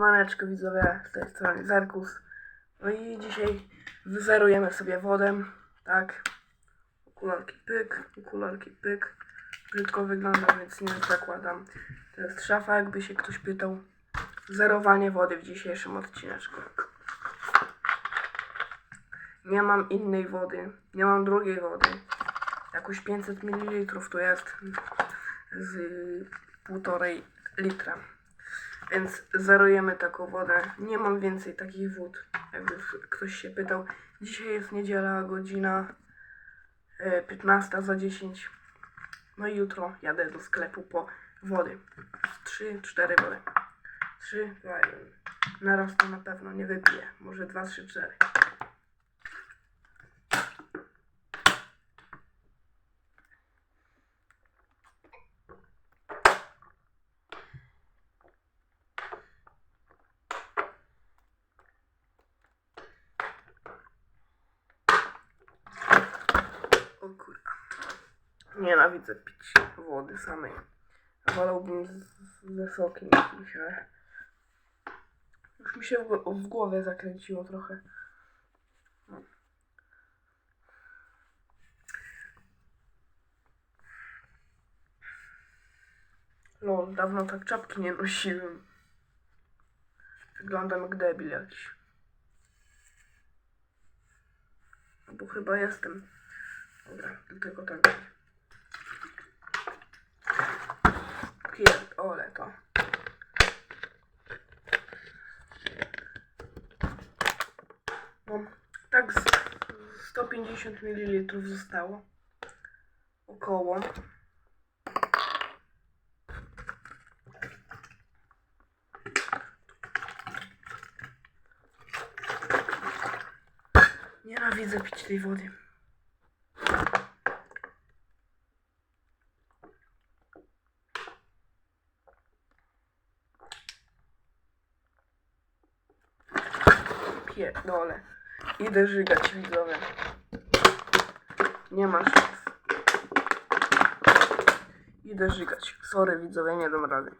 Maneczko widzowie, z tej strony Zerkus. No i dzisiaj wyzerujemy sobie wodę, tak. Okularki pyk, okularki pyk. Brzydko wygląda, więc nie zakładam. To jest szafa, jakby się ktoś pytał. Zerowanie wody w dzisiejszym odcineczku. Nie mam innej wody, nie mam drugiej wody. Jakoś 500 ml tu jest z półtorej litra. Więc zerujemy taką wodę. Nie mam więcej takich wód, jakby ktoś się pytał. Dzisiaj jest niedziela, godzina e, 15 za 10. No i jutro jadę do sklepu po wody. 3-4 wody. 3, 2, 1. Naraz to na pewno nie wypiję. Może 2, 3, 4. Nienawidzę pić wody samej. Wolałbym ze sokiem jakimś, ale... Już mi się w, w głowie zakręciło trochę. No. Lol, dawno tak czapki nie nosiłem. Wyglądam jak debil jakiś. No bo chyba jestem. Dobra, tylko tak. Pierdolę to. No, tak z 150 ml zostało. Około. Nienawidzę pić tej wody. Pierdolę. Idę żygać widzowie. Nie ma szans. Idę żygać. Sorry widzowie, nie dam rady.